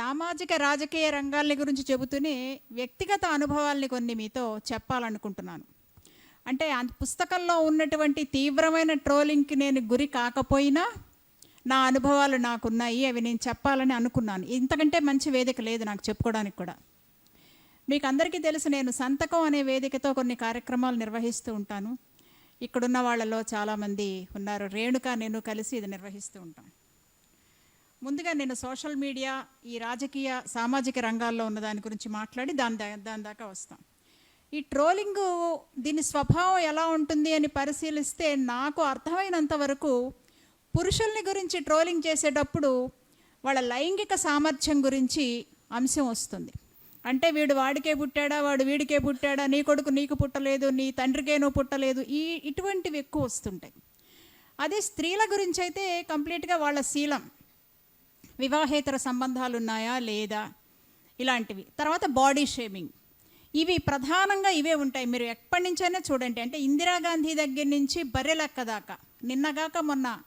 సామాజిక రాజకీయ రంగాల్ని గురించి చెబుతూనే వ్యక్తిగత అనుభవాల్ని కొన్ని మీతో చెప్పాలనుకుంటున్నాను. అంటే ఆ పుస్తకంలో ఉన్నటువంటి తీవ్రమైన ట్రోలింగ్కి నేను గురి కాకపోయినా నా అనుభవాలు నాకున్నాయి అవి నేను చెప్పాలని అనుకున్నాను. ఇంతకంటే మంచి వేదిక లేదు నాకు చెప్పుకోవడానికి కూడా. మీకు అందరికీ తెలుసు నేను సంతకం అనే వేదికతో కొన్ని కార్యక్రమాలు నిర్వహిస్తూ ఉంటాను. ఇక్కడున్న వాళ్ళలో చాలామంది ఉన్నారు. రేణుక నేను కలిసి ఇది నిర్వహిస్తూ ఉంటాం. ముందుగా నేను సోషల్ మీడియా ఈ రాజకీయ సామాజిక రంగాల్లో ఉన్న దాని గురించి మాట్లాడి దాని దా దాని దాకా వస్తాం. ఈ ట్రోలింగ్ దీని స్వభావం ఎలా ఉంటుంది అని పరిశీలిస్తే నాకు అర్థమైనంత వరకు పురుషుల్ని గురించి ట్రోలింగ్ చేసేటప్పుడు వాళ్ళ లైంగిక సామర్థ్యం గురించి అంశం వస్తుంది. అంటే వీడు వాడికే పుట్టాడా వాడు వీడికే పుట్టాడా నీ కొడుకు నీకు పుట్టలేదు నీ తండ్రికే నువ్వు పుట్టలేదు ఈ ఇటువంటివి ఎక్కువ వస్తుంటాయి. అదే స్త్రీల గురించి అయితే కంప్లీట్గా వాళ్ళ శీలం వివాహేతర సంబంధాలు ఉన్నాయా లేదా? ఇలాంటివి. తర్వాత బాడీ షేమింగ్. ఇవి ప్రధానంగా ఇవే ఉంటాయి. మీరు ఎప్పటి నుంచైనా చూడండి. అంటే ఇందిరాగాంధీ దగ్గర నుంచి బర్రెలక్క దాకా నిన్నగాక మొన్న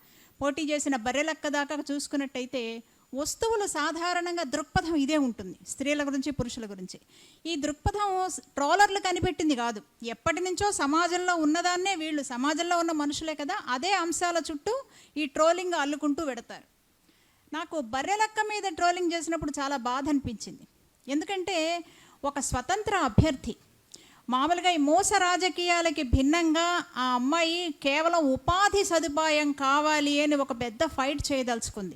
పోటీ చేసిన బర్రెలక్క దాకా చూసుకున్నట్టయితే వస్తువులు సాధారణంగా దృక్పథం ఇదే ఉంటుంది. స్త్రీల గురించి పురుషుల గురించి. ఈ దృక్పథం ట్రోలర్లు కనిపెట్టింది కాదు. ఎప్పటి నుంచో సమాజంలో ఉన్నదాన్నే వీళ్ళు. సమాజంలో ఉన్న మనుషులే కదా. అదే అంశాల చుట్టూ ఈ ట్రోలింగ్ అల్లుకుంటూ పెడతారు నాకు బర్రెలక్క మీద ట్రోలింగ్ చేసినప్పుడు చాలా బాధ అనిపించింది. ఎందుకంటే ఒక స్వతంత్ర అభ్యర్థి మామూలుగా ఈ మోస రాజకీయాలకి భిన్నంగా ఆ అమ్మాయి కేవలం ఉపాధి సదుపాయం కావాలి అని ఒక పెద్ద ఫైట్ చేయదలుచుకుంది.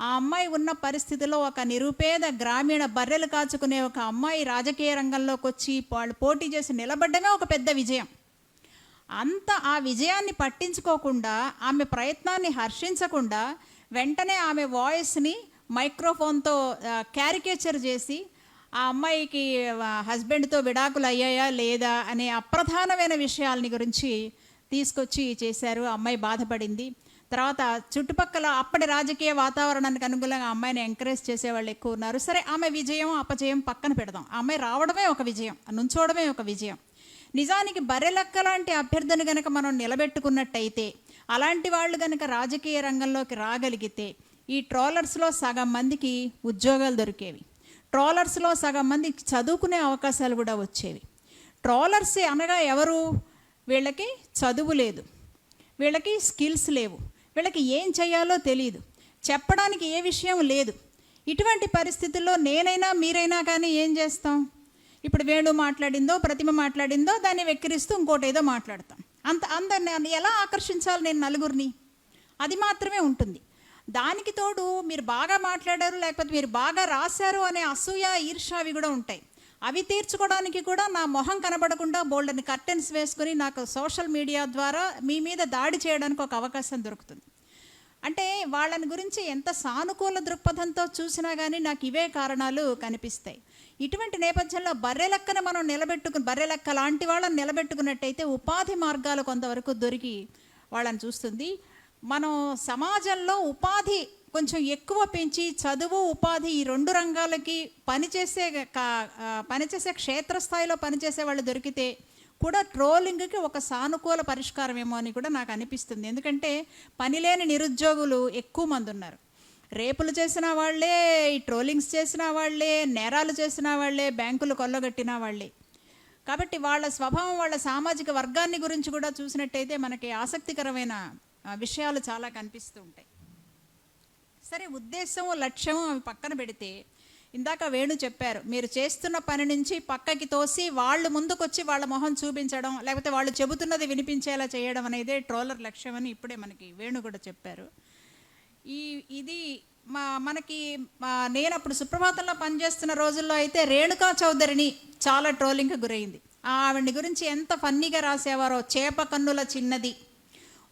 ఆ అమ్మాయి ఉన్న పరిస్థితిలో ఒక నిరుపేద గ్రామీణ బర్రెలు కాచుకునే ఒక అమ్మాయి రాజకీయ రంగంలోకి వచ్చి వాళ్ళు పోటీ చేసి నిలబడ్డమే ఒక పెద్ద విజయం. అంత ఆ విజయాన్ని పట్టించుకోకుండా ఆమె ప్రయత్నాన్ని హర్షించకుండా వెంటనే ఆమె వాయిస్ని మైక్రోఫోన్తో క్యారికేచర్ చేసి ఆ అమ్మాయికి హస్బెండ్తో విడాకులు అయ్యాయా లేదా? అనే అప్రధానమైన విషయాలని గురించి తీసుకొచ్చి చేశారు. ఆ అమ్మాయి బాధపడింది. తర్వాత చుట్టుపక్కల అప్పటి రాజకీయ వాతావరణానికి అనుగుణంగా అమ్మాయిని ఎంకరేజ్ చేసేవాళ్ళు ఎక్కువ ఉన్నారు. సరే ఆమె విజయం అపజయం పక్కన పెడదాం. అమ్మాయి రావడమే ఒక విజయం నుంచోవడమే ఒక విజయం. నిజానికి బర్రెలక్క లాంటి అభ్యర్థిని కనుక మనం నిలబెట్టుకున్నట్టయితే అలాంటి వాళ్ళు కనుక రాజకీయ రంగంలోకి రాగలిగితే ఈ ట్రోలర్స్లో సగం మందికి ఉద్యోగాలు దొరికేవి. ట్రోలర్స్లో సగం మందికి చదువుకునే అవకాశాలు కూడా వచ్చేవి. ట్రోలర్స్ అనగా ఎవరు? వీళ్ళకి చదువు లేదు. వీళ్ళకి స్కిల్స్ లేవు. వీళ్ళకి ఏం చేయాలో తెలియదు చెప్పడానికి ఏ విషయం లేదు. ఇటువంటి పరిస్థితుల్లో నేనైనా మీరైనా కానీ ఏం చేస్తాం? ఇప్పుడు వేణు మాట్లాడిందో ప్రతిమ మాట్లాడిందో దాన్ని వెక్కిరిస్తూ ఇంకోటేదో మాట్లాడతాం. అంత అందరిని ఎలా ఆకర్షించాలి నేను నలుగురిని? అది మాత్రమే ఉంటుంది. దానికి తోడు మీరు బాగా మాట్లాడారు లేకపోతే మీరు బాగా రాశారు అనే అసూయ ఈర్ష అవి కూడా ఉంటాయి. అవి తీర్చుకోవడానికి కూడా నా మొహం కనబడకుండా బోల్డని కర్టెన్స్ వేసుకొని నాకు సోషల్ మీడియా ద్వారా మీ మీద దాడి చేయడానికి ఒక అవకాశం దొరుకుతుంది. అంటే వాళ్ళని గురించి ఎంత సానుకూల దృక్పథంతో చూసినా కానీ నాకు ఇవే కారణాలు కనిపిస్తాయి. ఇటువంటి నేపథ్యంలో బర్రెలెక్కన మనం నిలబెట్టుకుని బర్రెలెక్క లాంటి వాళ్ళని నిలబెట్టుకున్నట్టయితే ఉపాధి మార్గాలు కొంతవరకు దొరికి వాళ్ళని చూస్తుంది. మనం సమాజంలో ఉపాధి కొంచెం ఎక్కువ పెంచి చదువు ఉపాధి ఈ రెండు రంగాలకి పనిచేసే కా- పనిచేసే క్షేత్రస్థాయిలో పనిచేసే వాళ్ళు దొరికితే కూడా ట్రోలింగ్కి ఒక సానుకూల పరిష్కారం ఏమో అని కూడా నాకు అనిపిస్తుంది. ఎందుకంటే పనిలేని నిరుద్యోగులు ఎక్కువ మంది ఉన్నారు రేపులు చేసిన వాళ్ళే ఈ ట్రోలింగ్స్ చేసిన వాళ్ళే నేరాలు చేసిన వాళ్ళే బ్యాంకులు కొల్లగట్టిన వాళ్ళే. కాబట్టి వాళ్ళ స్వభావం వాళ్ళ సామాజిక వర్గాన్ని గురించి కూడా చూసినట్టయితే మనకి ఆసక్తికరమైన విషయాలు చాలా కనిపిస్తూ ఉంటాయి. సరే ఉద్దేశం లక్ష్యం అవి పక్కన పెడితే ఇందాక వేణు చెప్పారు మీరు చేస్తున్న పని నుంచి పక్కకి తోసి వాళ్ళు ముందుకొచ్చి వాళ్ళ మొహం చూపించడం లేకపోతే వాళ్ళు చెబుతున్నది వినిపించేలా చేయడం అనేది ట్రోలర్ లక్ష్యం అని ఇప్పుడే మనకి వేణు కూడా చెప్పారు. ఈ ఇది మా మనకి మా నేను అప్పుడు సుప్రభాతంలో పనిచేస్తున్న రోజుల్లో అయితే రేణుకా చౌదరిని చాలా ట్రోలింగ్కి గురైంది. ఆవిడ గురించి ఎంత ఫన్నీగా రాసేవారో చేప కన్నుల చిన్నది.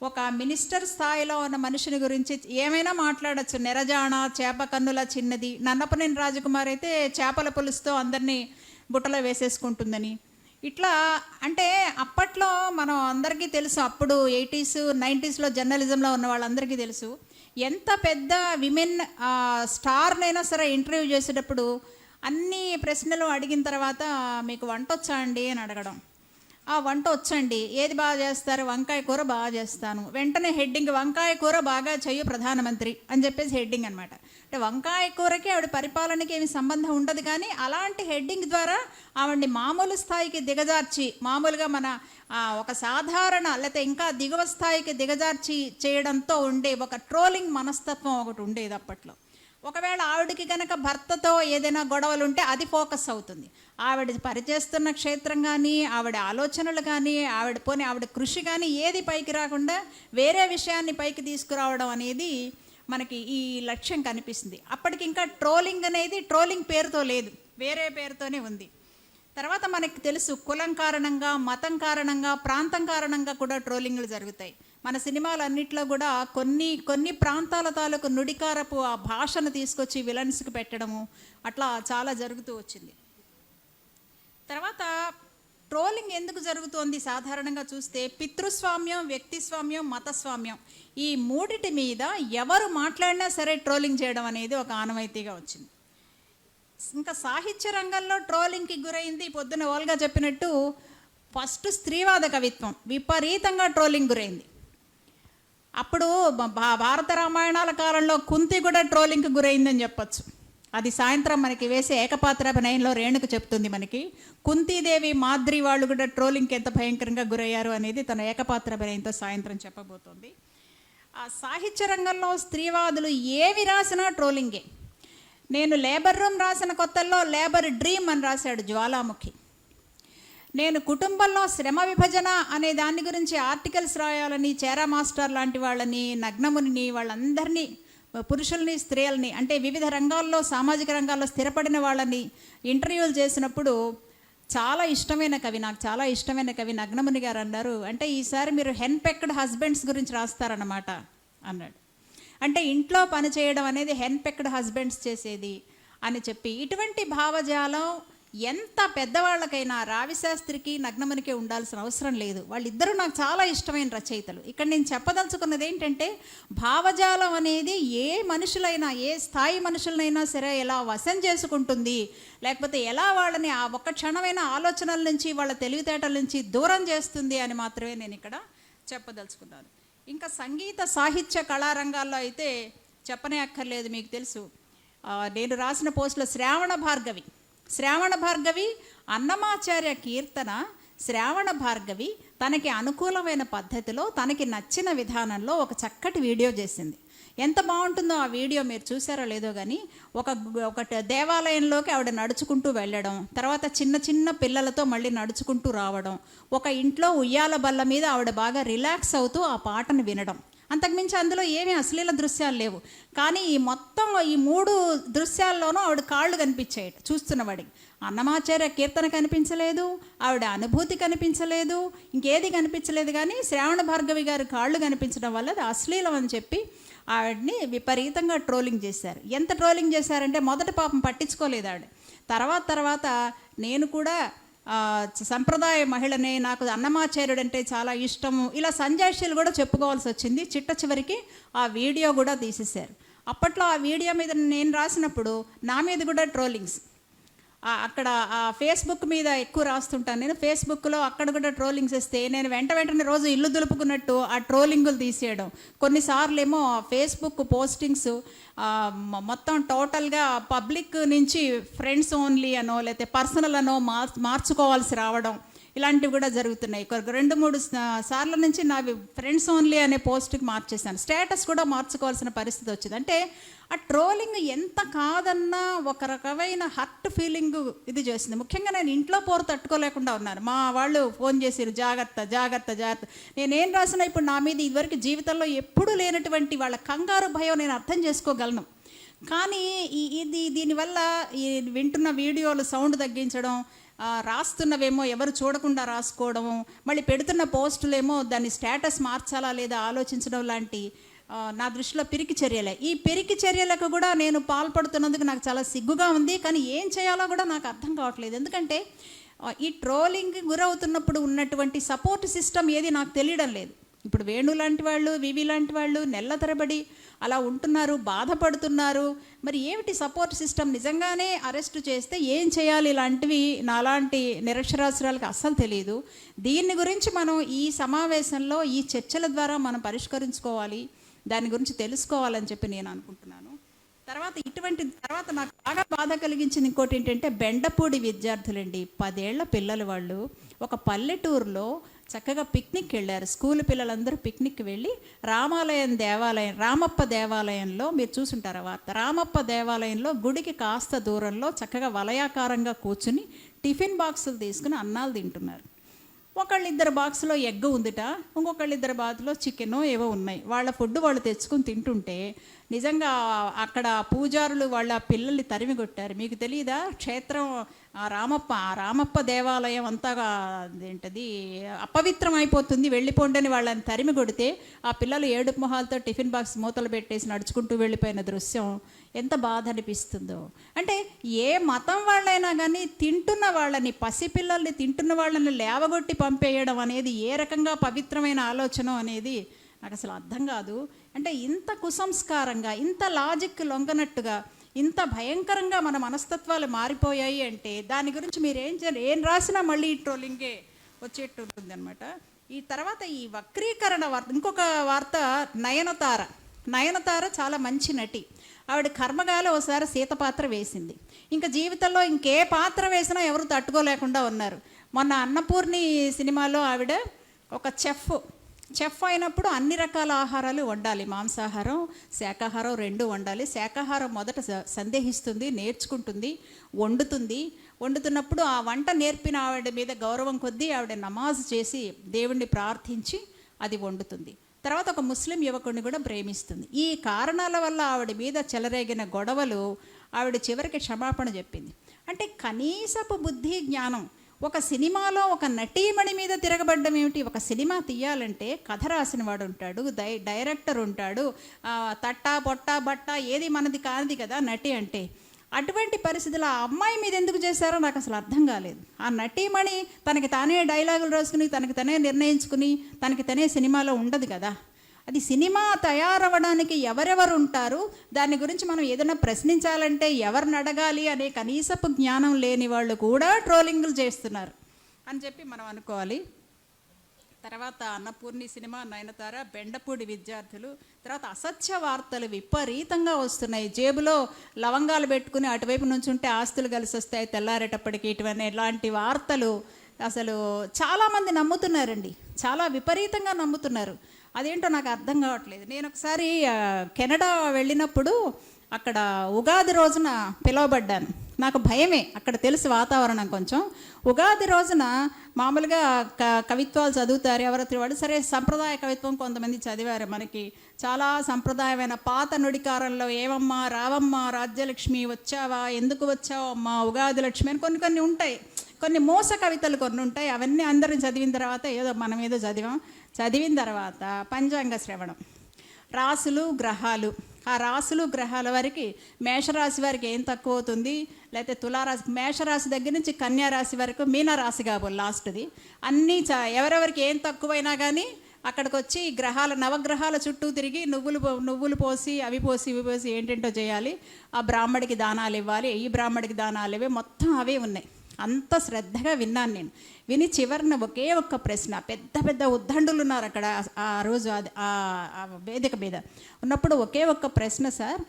ఒక మినిస్టర్ స్థాయిలో ఉన్న మనిషిని గురించి ఏమైనా మాట్లాడచ్చు. నెరజాణ చేప కన్నుల చిన్నది. నన్నపనేని రాజకుమార్ అయితే చేపల పులుసుతో అందరినీ బుట్టలో వేసేసుకుంటుందని. ఇట్లా అంటే అప్పట్లో మనం అందరికీ తెలుసు అప్పుడు ఎయిటీస్ నైంటీస్లో జర్నలిజంలో ఉన్న వాళ్ళందరికీ తెలుసు. ఎంత పెద్ద విమెన్ స్టార్నైనా సరే ఇంటర్వ్యూ చేసేటప్పుడు అన్ని ప్రశ్నలు అడిగిన తర్వాత మీకు వంట వచ్చా అండి అని అడగడం. ఆ వంట వచ్చండి ఏది బాగా చేస్తారు? వంకాయ కూర బాగా చేస్తాను. వెంటనే హెడ్డింగ్ వంకాయ కూర బాగా చేయు ప్రధానమంత్రి అని చెప్పేసి హెడ్డింగ్ అనమాట అంటే వంకాయ కూరకి ఆవిడ పరిపాలనకి ఏమి సంబంధం ఉండదు కానీ అలాంటి హెడ్డింగ్ ద్వారా ఆవిడ్ని మామూలు స్థాయికి దిగజార్చి మామూలుగా మన ఒక సాధారణ లేకపోతే ఇంకా దిగువ స్థాయికి దిగజార్చి చేయడంతో ఉండే ఒక ట్రోలింగ్ మనస్తత్వం ఒకటి ఉండేది అప్పట్లో. ఒకవేళ ఆవిడకి కనుక భర్తతో ఏదైనా గొడవలు ఉంటే అది ఫోకస్ అవుతుంది. ఆవిడ పరిచేస్తున్న క్షేత్రం కానీ ఆవిడ ఆలోచనలు కానీ ఆవిడ పోనీ ఆవిడ కృషి కానీ ఏది పైకి రాకుండా వేరే విషయాన్ని పైకి తీసుకురావడం అనేది మనకి ఈ లక్ష్యం కనిపిస్తుంది. అప్పటికి ఇంకా ట్రోలింగ్ అనేది ట్రోలింగ్ పేరుతో లేదు. వేరే పేరుతోనే ఉంది. తర్వాత మనకి తెలుసు కులం కారణంగా మతం కారణంగా ప్రాంతం కారణంగా కూడా ట్రోలింగ్లు జరుగుతాయి. మన సినిమాలన్నిట్లో కూడా కొన్ని కొన్ని ప్రాంతాల తాలూకు నుడికారపు ఆ భాషను తీసుకొచ్చి విలన్స్కి పెట్టడము అట్లా చాలా జరుగుతూ వచ్చింది. తర్వాత ట్రోలింగ్ ఎందుకు జరుగుతోంది? సాధారణంగా చూస్తే పితృస్వామ్యం వ్యక్తిస్వామ్యం మతస్వామ్యం ఈ మూడిటి మీద ఎవరు మాట్లాడినా సరే ట్రోలింగ్ చేయడం అనేది ఒక ఆనవాయితీగా వచ్చింది. ఇంకా సాహిత్య రంగంలో ట్రోలింగ్కి గురైంది పొద్దున ఓల్గా చెప్పినట్టు ఫస్ట్ స్త్రీవాద కవిత్వం విపరీతంగా ట్రోలింగ్ గురైంది. అప్పుడు భా- భారత రామాయణాల కాలంలో కుంతి కూడా ట్రోలింగ్కి గురైందని చెప్పొచ్చు. అది సాయంత్రం మనకి వేసే ఏకపాత్ర అభినయంలో రేణుకు చెప్తుంది మనకి కుంతీదేవి మాద్రి వాళ్ళు కూడా ట్రోలింగ్కి ఎంత భయంకరంగా గురయ్యారు అనేది తన ఏకపాత్ర అభినయంతో సాయంత్రం చెప్పబోతోంది. ఆ సాహిత్య రంగంలో స్త్రీవాదులు ఏవి రాసినా ట్రోలింగే. నేను లేబర్ రూమ్ రాసిన కొత్తల్లో లేబర్ డ్రీమ్ అని రాశాడు జ్వాలాముఖి. నేను కుటుంబంలో శ్రమ విభజన అనే దాని గురించి ఆర్టికల్స్ రాయాలని చేరా మాస్టర్ లాంటి వాళ్ళని నగ్నముని వాళ్ళందరినీ పురుషుల్ని స్త్రీలని అంటే వివిధ రంగాల్లో సామాజిక రంగాల్లో స్థిరపడిన వాళ్ళని ఇంటర్వ్యూలు చేసినప్పుడు చాలా ఇష్టమైన కవి నాకు చాలా ఇష్టమైన కవి నగ్నముని గారు అన్నారు. అంటే ఈసారి మీరు హెన్ పెక్డ్ హస్బెండ్స్ గురించి రాస్తారన్నమాట అన్నాడు. అంటే ఇంట్లో పని చేయడం అనేది హెన్ పెక్డ్ హస్బెండ్స్ చేసేది అని చెప్పి ఇటువంటి భావజాలం ఎంత పెద్దవాళ్ళకైనా రావిశాస్త్రికి నగ్నమునికి ఉండాల్సిన అవసరం లేదు. వాళ్ళిద్దరూ నాకు చాలా ఇష్టమైన రచయితలు. ఇక్కడ నేను చెప్పదలుచుకున్నది ఏంటంటే భావజాలం అనేది ఏ మనుషులైనా ఏ స్థాయి మనుషులనైనా సరే ఎలా వశం చేసుకుంటుంది లేకపోతే ఎలా వాళ్ళని ఆ ఒక్క క్షణమైన ఆలోచనల నుంచి వాళ్ళ తెలివితేటల నుంచి దూరం చేస్తుంది అని మాత్రమే నేను ఇక్కడ చెప్పదలుచుకున్నాను. ఇంకా సంగీత సాహిత్య కళారంగాల్లో అయితే చెప్పనే అక్కర్లేదు మీకు తెలుసు. నేను రాసిన పోస్టులో శ్రావణ భార్గవి. శ్రావణ భార్గవి అన్నమాచార్య కీర్తన శ్రావణ భార్గవి తనకి అనుకూలమైన పద్ధతిలో తనకి నచ్చిన విధానంలో ఒక చక్కటి వీడియో చేసింది. ఎంత బాగుంటుందో ఆ వీడియో మీరు చూసారో లేదో కానీ ఒక ఒక దేవాలయంలోకి ఆవిడ నడుచుకుంటూ వెళ్ళడం తర్వాత చిన్న చిన్న పిల్లలతో మళ్ళీ నడుచుకుంటూ రావడం ఒక ఇంట్లో ఉయ్యాల బల్ల మీద ఆవిడ బాగా రిలాక్స్ అవుతూ ఆ పాటను వినడం. అంతకుమించి అందులో ఏమీ అశ్లీల దృశ్యాలు లేవు. కానీ ఈ మొత్తం ఈ మూడు దృశ్యాల్లోనూ ఆవిడ కాళ్ళు కనిపించాయి చూస్తున్నవాడికి. అన్నమాచార్య కీర్తన కనిపించలేదు ఆవిడ అనుభూతి కనిపించలేదు ఇంకేది కనిపించలేదు కానీ శ్రావణ భార్గవి గారి కాళ్ళు కనిపించడం వల్ల అది అశ్లీలం అని చెప్పి ఆవిడని విపరీతంగా ట్రోలింగ్ చేశారు. ఎంత ట్రోలింగ్ చేశారంటే మొదట పాపం పట్టించుకోలేదు ఆవిడ. తర్వాత తర్వాత నేను కూడా సంప్రదాయ మహిళనే నాకు అన్నమాచార్యుడు అంటే చాలా ఇష్టము. ఇలా సంజాయిషీలు కూడా చెప్పుకోవాల్సి వచ్చింది. చిట్ట చివరికి ఆ వీడియో కూడా తీసేశారు. అప్పట్లో ఆ వీడియో మీద నేను రాసినప్పుడు నా మీద కూడా ట్రోలింగ్స్. అక్కడ ఆ ఫేస్బుక్ మీద ఎక్కువ రాస్తుంటాను. నేను ఫేస్బుక్లో అక్కడ కూడా ట్రోలింగ్స్ ఇస్తే నేను వెంట వెంటనే రోజు ఇల్లు దులుపుకున్నట్టు ఆ ట్రోలింగులు తీసేయడం. కొన్నిసార్లు ఏమో ఫేస్బుక్ పోస్టింగ్స్ మొత్తం టోటల్గా పబ్లిక్ నుంచి ఫ్రెండ్స్ ఓన్లీ అనో లేకపోతే పర్సనల్ అనో మార్ మార్చుకోవాల్సి రావడం. ఇలాంటివి కూడా జరుగుతున్నాయి. రెండు మూడు సార్ల నుంచి నావి ఫ్రెండ్స్ ఓన్లీ అనే పోస్ట్కి మార్చేశాను. స్టేటస్ కూడా మార్చుకోవాల్సిన పరిస్థితి వచ్చింది. అంటే ఆ ట్రోలింగ్ ఎంత కాదన్నా ఒక రకమైన హర్ట్ ఫీలింగ్ ఇది చేసింది ముఖ్యంగా నేను ఇంట్లో పోరు తట్టుకోలేకుండా ఉన్నాను మా వాళ్ళు ఫోన్ చేసారు జాగ్రత్త జాగ్రత్త జాగ్రత్త. నేనేం రాసినా ఇప్పుడు నా మీద ఇదివరకు జీవితంలో ఎప్పుడూ లేనటువంటి వాళ్ళ కంగారు భయం నేను అర్థం చేసుకోగలను. కానీ ఇది దీనివల్ల ఈ వింటున్న వీడియోలు సౌండ్ తగ్గించడం రాస్తున్నవేమో ఎవరు చూడకుండా రాసుకోవడము మళ్ళీ పెడుతున్న పోస్టులేమో దాని స్టేటస్ మార్చాలా లేదా ఆలోచించడం లాంటి నా దృష్టిలో పిరికి చర్యలే. ఈ పిరికి చర్యలకు కూడా నేను పాల్పడుతున్నందుకు నాకు చాలా సిగ్గుగా ఉంది కానీ ఏం చేయాలో కూడా నాకు అర్థం కావట్లేదు. ఎందుకంటే ఈ ట్రోలింగ్ గురవుతున్నప్పుడు ఉన్నటువంటి సపోర్ట్ సిస్టమ్ ఏది నాకు తెలియడం లేదు. ఇప్పుడు వేణు లాంటి వాళ్ళు వివి లాంటి వాళ్ళు నెల్ల తరబడి అలా ఉంటున్నారు బాధపడుతున్నారు. మరి ఏమిటి సపోర్ట్ సిస్టమ్ నిజంగానే అరెస్ట్ చేస్తే ఏం చేయాలి ఇలాంటివి నాలాంటి నిరక్షరాస్యురాలకు అస్సలు తెలియదు దీన్ని గురించి మనం ఈ సమావేశంలో ఈ చర్చల ద్వారా మనం పరిష్కరించుకోవాలి. దాని గురించి తెలుసుకోవాలని చెప్పి నేను అనుకుంటున్నాను. తర్వాత ఇటువంటి తర్వాత నాకు బాగా బాధ కలిగించింది ఇంకోటి ఏంటంటే బెండపూడి విద్యార్థులండి. పదేళ్ళ పిల్లలు వాళ్ళు. ఒక పల్లెటూరులో చక్కగా పిక్నిక్ వెళ్ళారు. స్కూల్ పిల్లలందరూ పిక్నిక్ వెళ్ళి రామాలయం దేవాలయం రామప్ప దేవాలయంలో మీరు చూసుంటారు ఆ వార్త. రామప్ప దేవాలయంలో గుడికి కాస్త దూరంలో చక్కగా వలయాకారంగా కూర్చుని టిఫిన్ బాక్సులు తీసుకుని అన్నాలు తింటున్నారు. ఒకళ్ళిద్దరు బాక్స్లో ఎగ్ ఉందిట ఇంకొకళ్ళిద్దరు బాక్స్లో చికెన్ ఏవో ఉన్నాయి. వాళ్ళ ఫుడ్ వాళ్ళు తెచ్చుకుని తింటుంటే నిజంగా అక్కడ పూజారులు వాళ్ళ పిల్లల్ని తరిమి కొట్టారు. మీకు తెలియదా క్షేత్రం ఆ రామప్ప ఆ రామప్ప దేవాలయం అంతా ఏంటది అపవిత్రం అయిపోతుంది వెళ్ళిపోండని వాళ్ళని తరిమి కొడితే ఆ పిల్లలు ఏడుపు మొహాలతో టిఫిన్ బాక్స్ మూతలు పెట్టేసి నడుచుకుంటూ వెళ్ళిపోయిన దృశ్యం. ఎంత బాధ అనిపిస్తుందో అంటే ఏ మతం వాళ్ళైనా కానీ తింటున్న వాళ్ళని పసిపిల్లల్ని తింటున్న వాళ్ళని లేవగొట్టి పంపేయడం అనేది ఏ రకంగా పవిత్రమైన ఆలోచన అనేది నాకు అసలు అర్థం కాదు. అంటే ఇంత కుసంస్కారంగా ఇంత లాజిక్ లొంగనట్టుగా ఇంత భయంకరంగా మన మనస్తత్వాలు మారిపోయాయి అంటే దాని గురించి మీరు ఏం చేయాలి ఏం రాసినా మళ్ళీ ఈ ట్రోలింగే వచ్చేట్టు ఉంటుంది ఈ తర్వాత ఈ వక్రీకరణ వార్త ఇంకొక వార్త నయనతార. నయనతార చాలా మంచి నటి. ఆవిడ కర్మగాలి ఒకసారి సీత పాత్ర వేసింది. ఇంకా జీవితంలో ఇంకే పాత్ర వేసినా ఎవరు తట్టుకోలేకుండా ఉన్నారు. మొన్న అన్నపూర్ణి సినిమాలో ఆవిడ ఒక చెఫ్ చెఫ్ అయినప్పుడు అన్ని రకాల ఆహారాలు వండాలి. మాంసాహారం శాకాహారం రెండు వండాలి. శాకాహారం మొదట సందేహిస్తుంది నేర్చుకుంటుంది వండుతుంది. వండుతున్నప్పుడు ఆ వంట నేర్పిన ఆవిడ మీద గౌరవం కొద్దీ ఆవిడ నమాజ్ చేసి దేవుణ్ణి ప్రార్థించి అది వండుతుంది. తర్వాత ఒక ముస్లిం యువకుడిని కూడా ప్రేమిస్తుంది. ఈ కారణాల వల్ల ఆవిడ మీద చెలరేగిన గొడవలు ఆవిడ చివరికి క్షమాపణ చెప్పింది. అంటే కనీసపు బుద్ధి జ్ఞానం ఒక సినిమాలో ఒక నటీమణి మీద తిరగబడ్డం ఏమిటి? ఒక సినిమా తీయాలంటే కథ రాసిన వాడు ఉంటాడు డై డైరెక్టర్ ఉంటాడు తట్ట బొట్ట బట్ట ఏది మనది కానిది కదా నటి అంటే. అటువంటి పరిస్థితుల్లో ఆ అమ్మాయి మీద ఎందుకు చేశారో నాకు అసలు అర్థం కాలేదు. ఆ నటీమణి తనకి తానే డైలాగులు రాసుకుని తనకి తనే నిర్ణయించుకుని తనకి తనే సినిమాలో ఉండదు కదా. అది సినిమా తయారవ్వడానికి ఎవరెవరు ఉంటారు? దాని గురించి మనం ఏదైనా ప్రశ్నించాలంటే ఎవరిని అడగాలి అనే కనీసపు జ్ఞానం లేని వాళ్ళు కూడా ట్రోలింగ్లు చేస్తున్నారు. అని చెప్పి మనం అనుకోవాలి. తర్వాత అన్నపూర్ణి సినిమా నయనతార బెండపూడి విద్యార్థులు తర్వాత అసత్య వార్తలు విపరీతంగా వస్తున్నాయి. జేబులో లవంగాలు పెట్టుకుని అటువైపు నుంచి ఉంటే ఆస్తులు కలిసి వస్తాయి తెల్లారేటప్పటికి ఇటువంటి ఇలాంటి వార్తలు అసలు చాలామంది నమ్ముతున్నారండి. చాలా విపరీతంగా నమ్ముతున్నారు. అదేంటో నాకు అర్థం కావట్లేదు. నేను ఒకసారి కెనడా వెళ్ళినప్పుడు అక్కడ ఉగాది రోజున పిలువబడ్డాను. నాకు భయమే. అక్కడ తెలుసు వాతావరణం కొంచెం. ఉగాది రోజున మామూలుగా క కవిత్వాలు చదువుతారు ఎవరైతే వాళ్ళు. సరే సంప్రదాయ కవిత్వం కొంతమంది చదివారు మనకి. చాలా సంప్రదాయమైన పాత నుడికారంలో ఏమమ్మా రావమ్మా రాజ్యలక్ష్మి వచ్చావా ఎందుకు వచ్చావు అమ్మా ఉగాది లక్ష్మి అని కొన్ని కొన్ని ఉంటాయి. కొన్ని మోస కవితలు కొన్ని ఉంటాయి. అవన్నీ అందరం చదివిన తర్వాత ఏదో మనం ఏదో చదివాం. చదివిన తర్వాత పంచాంగ శ్రవణం. రాసులు గ్రహాలు. ఆ రాసులు గ్రహాల వారికి మేషరాశి వారికి ఏం తక్కువ అవుతుంది లేకపోతే తులారాశి మేషరాశి దగ్గర నుంచి కన్యా రాశి వరకు మీనరాశి కాబోలు లాస్ట్ది. అన్నీ చ ఎవరెవరికి ఏం తక్కువైనా కానీ అక్కడికి వచ్చి గ్రహాల నవగ్రహాల చుట్టూ తిరిగి నువ్వులు పో- నువ్వులు పోసి అవి పోసి ఇవి పోసి ఏంటంటో చేయాలి. ఆ బ్రాహ్మడికి దానాలు ఇవ్వాలి. ఈ బ్రాహ్మడికి దానాలు ఇవి మొత్తం అవే ఉన్నాయి. అంత శ్రద్ధగా విన్నాను నేను. విని చివరిన ఒకే ఒక్క ప్రశ్న పెద్ద పెద్ద ఉద్దండులు ఉన్నారు అక్కడ ఆ రోజు అది ఆ- వేదిక మీద. ఉన్నప్పుడు ఒకే ఒక్క ప్రశ్న సార్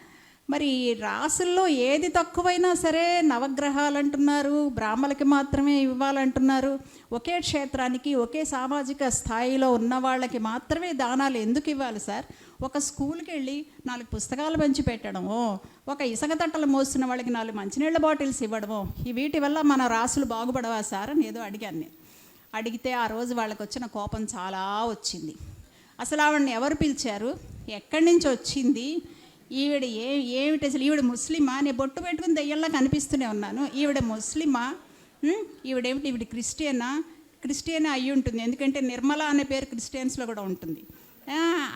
మరి రాసుల్లో ఏది తక్కువైనా సరే నవగ్రహాలు అంటున్నారు బ్రాహ్మలకి మాత్రమే ఇవ్వాలంటున్నారు. ఒకే క్షేత్రానికి ఒకే సామాజిక స్థాయిలో ఉన్న వాళ్ళకి మాత్రమే దానాలు ఎందుకు ఇవ్వాలి సార్? ఒక స్కూల్కి వెళ్ళి నాలుగు పుస్తకాలు పంచి పెట్టడము ఒక ఇసుక తట్టలు మోస్తున్న వాళ్ళకి నాలుగు మంచినీళ్ళ బాటిల్స్ ఇవ్వడము ఈ వీటి వల్ల మన రాసులు బాగుపడవా సార్? అని ఏదో అడిగాను నేను. అడిగితే ఆ రోజు వాళ్ళకి వచ్చిన కోపం చాలా వచ్చింది. అసలు ఆవిడని ఎవరు పిలిచారు? ఎక్కడి నుంచి వచ్చింది? ఈవిడ ఏ ఏమిటి అసలు? ఈవిడ ముస్లిమా? నేను బొట్టు పెట్టుకుని దెయ్యంలా కనిపిస్తూనే ఉన్నాను. ఈవిడ ముస్లిమా? ఈవిడేమిటి? ఈవిడ క్రిస్టియనా? క్రిస్టియన్ అయి ఉంటుంది ఎందుకంటే నిర్మల అనే పేరు క్రిస్టియన్స్లో కూడా ఉంటుంది.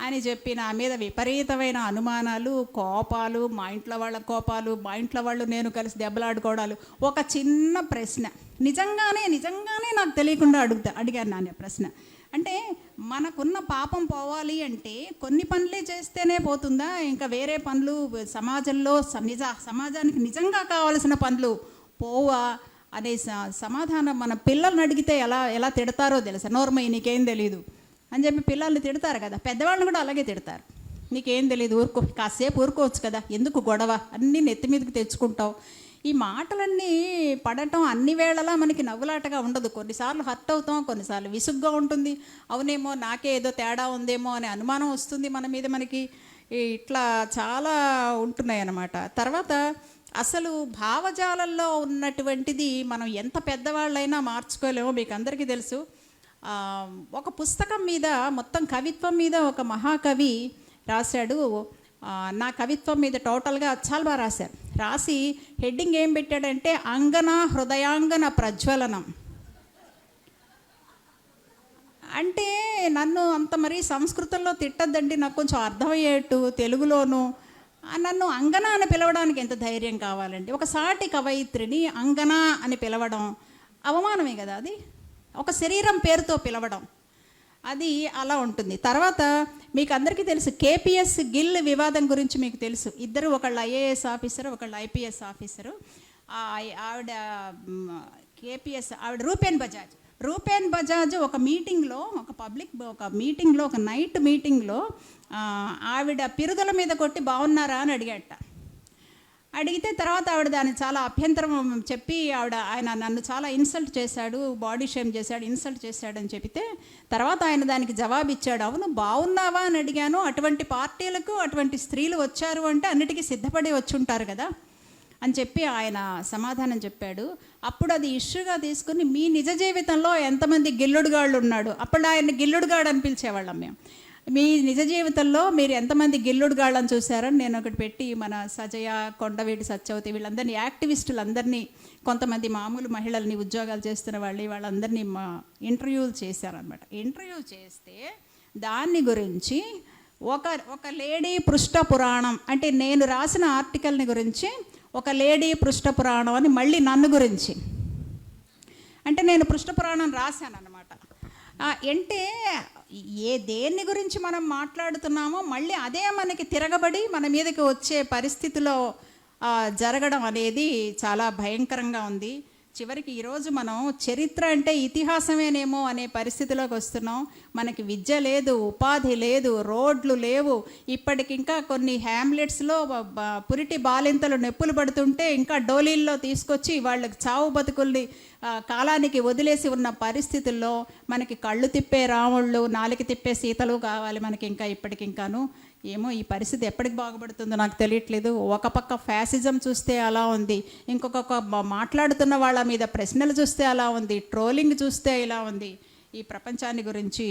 అని చెప్పి నా మీద విపరీతమైన అనుమానాలు కోపాలు మా ఇంట్లో వాళ్ళ కోపాలు మా ఇంట్లో వాళ్ళు నేను కలిసి దెబ్బలాడుకోవడాలు. ఒక చిన్న ప్రశ్న. నిజంగానే నిజంగానే నాకు తెలియకుండా అడుగుతా అడిగాను నాన్న ప్రశ్న. అంటే మనకున్న పాపం పోవాలి అంటే కొన్ని పనులే చేస్తేనే పోతుందా? ఇంకా వేరే పనులు సమాజంలో నిజ సమాజానికి నిజంగా కావాల్సిన పనులు పోవా? అనే స- సమాధానం మన పిల్లల్ని అడిగితే ఎలా ఎలా తిడతారో తెలుసా? నోర్మయ్య నీకేం తెలీదు? అని చెప్పి పిల్లల్ని తిడతారు కదా. పెద్దవాళ్ళని కూడా అలాగే తిడతారు. నీకేం తెలియదు ఊరుకో. కాసేపు ఊరుకోవచ్చు కదా. ఎందుకు గొడవ? అన్నీ నెత్తి మీదకి తెచ్చుకుంటావు. ఈ మాటలన్నీ పడటం అన్ని వేళలా మనకి నవ్వులాటగా ఉండదు. కొన్నిసార్లు హర్ట్ అవుతాం కొన్నిసార్లు విసుగ్గా ఉంటుంది. అవునేమో నాకే ఏదో తేడా ఉందేమో అనే అనుమానం వస్తుంది మన మీద మనకి. ఇట్లా చాలా ఉంటున్నాయి అన్నమాట తర్వాత అసలు భావజాలంలో ఉన్నటువంటిది మనం ఎంత పెద్దవాళ్ళైనా మార్చుకోలేమో మీకు అందరికీ తెలుసు. ఒక పుస్తకం మీద మొత్తం కవిత్వం మీద ఒక మహాకవి రాశాడు. నా కవిత్వం మీద టోటల్గా చాలా బాగా రాశారు. రాసి హెడ్డింగ్ ఏం పెట్టాడంటే అంగన హృదయాంగన ప్రజ్వలనం. అంటే నన్ను అంత మరి సంస్కృతంలో తిట్టద్దండి నాకు కొంచెం అర్థమయ్యేట్టు తెలుగులోను. నన్ను అంగన అని పిలవడానికి ఎంత ధైర్యం కావాలండి? ఒక సాటి కవయిత్రిని అంగన అని పిలవడం అవమానమే కదా అది? ఒక శరీరం పేరుతో పిలవడం. అది అలా ఉంటుంది. తర్వాత మీకు అందరికీ తెలుసు కేపీఎస్ గిల్ వివాదం గురించి మీకు తెలుసు. ఇద్దరు ఒకళ్ళు ఐఏఎస్ ఆఫీసర్ ఒకళ్ళు ఐపీఎస్ ఆఫీసరు. ఆవిడ కేపీఎస్ ఆవిడ రూపేన్ బజాజ్. రూపేన్ బజాజ్ ఒక మీటింగ్లో ఒక పబ్లిక్ ఒక మీటింగ్లో ఒక నైట్ మీటింగ్లో ఆవిడ పిరుదల మీద కొట్టి బాగున్నారా అని అడిగాట. అడిగితే తర్వాత ఆవిడ దాన్ని చాలా అభ్యంతరం చెప్పి ఆవిడ ఆయన నన్ను చాలా ఇన్సల్ట్ చేశాడు బాడీ షేమ్ చేశాడు ఇన్సల్ట్ చేశాడు అని చెప్తే తర్వాత ఆయన దానికి జవాబు ఇచ్చాడు. అవును బాగున్నావా అని అడిగాను. అటువంటి పార్టీలకు అటువంటి స్త్రీలు వచ్చారు అంటే అన్నిటికీ సిద్ధపడి వచ్చి ఉంటారు కదా అని చెప్పి ఆయన సమాధానం చెప్పాడు. అప్పుడు అది ఇష్యూగా తీసుకుని మీ నిజ జీవితంలో ఎంతమంది గిల్లుడుగాళ్ళు ఉన్నాడు? అప్పుడు ఆయన గిల్లుడుగాడు అని పిలిచేవాళ్ళం మేము. మీ నిజ జీవితంలో మీరు ఎంతమంది గిల్లుడుగాళ్ళని చూశారని నేను ఒకటి పెట్టి మన సజయ కొండవీటి సత్యవతి వీళ్ళందరినీ యాక్టివిస్టులందరినీ కొంతమంది మామూలు మహిళల్ని ఉద్యోగాలు చేస్తున్న వాళ్ళు వాళ్ళందరినీ మా ఇంటర్వ్యూలు చేశారనమాట ఇంటర్వ్యూ చేస్తే దాన్ని గురించి ఒక ఒక లేడీ పృష్ఠ పురాణం అంటే నేను రాసిన ఆర్టికల్ని గురించి ఒక లేడీ పృష్ఠ పురాణం అని మళ్ళీ నన్ను గురించి. అంటే నేను పృష్ఠ పురాణం రాశాను అనమాట అంటే ఏ దేన్ని గురించి మనం మాట్లాడుతున్నామో మళ్ళీ అదే మనకి తిరగబడి మన మీదకి వచ్చే పరిస్థితిలో జరగడం అనేది చాలా భయంకరంగా ఉంది. చివరికి ఈరోజు మనం చరిత్ర అంటే ఇతిహాసమేనేమో అనే పరిస్థితిలోకి వస్తున్నాం. మనకి విద్య లేదు ఉపాధి లేదు రోడ్లు లేవు. ఇప్పటికింకా కొన్ని హ్యామ్లెట్స్లో పురిటి బాలింతలు నొప్పులు పడుతుంటే ఇంకా డోలీల్లో తీసుకొచ్చి వాళ్ళకి చావు బతుకుల్ని కాలానికి వదిలేసి ఉన్న పరిస్థితుల్లో మనకి కళ్ళు తిప్పే రాముళ్ళు నాలికి తిప్పే సీతలు కావాలి మనకి ఇంకా ఇప్పటికింకాను ఏమో ఈ పరిస్థితి ఎప్పటికి బాగుపడుతుందో నాకు తెలియట్లేదు. ఒక పక్క ఫ్యాసిజం చూస్తే అలా ఉంది. ఇంకొక మాట్లాడుతున్న వాళ్ళ మీద ప్రశ్నలు చూస్తే అలా ఉంది ట్రోలింగ్ చూస్తే ఇలా ఉంది. ఈ ప్రపంచాన్ని గురించి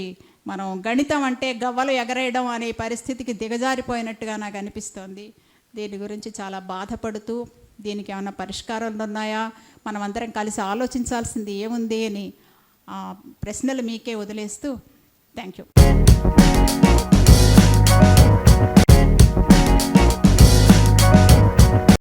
మనం గణితం అంటే గవ్వలు ఎగరేయడం అనే పరిస్థితికి దిగజారిపోయినట్టుగా నాకు అనిపిస్తోంది. దీని గురించి చాలా బాధపడుతూ దీనికి ఏమైనా పరిష్కారాలు ఉన్నాయా? మనం అందరం కలిసి ఆలోచించాల్సింది ఏముంది అని ఆ, ప్రశ్నలు మీకే వదిలేస్తూ థ్యాంక్ యూ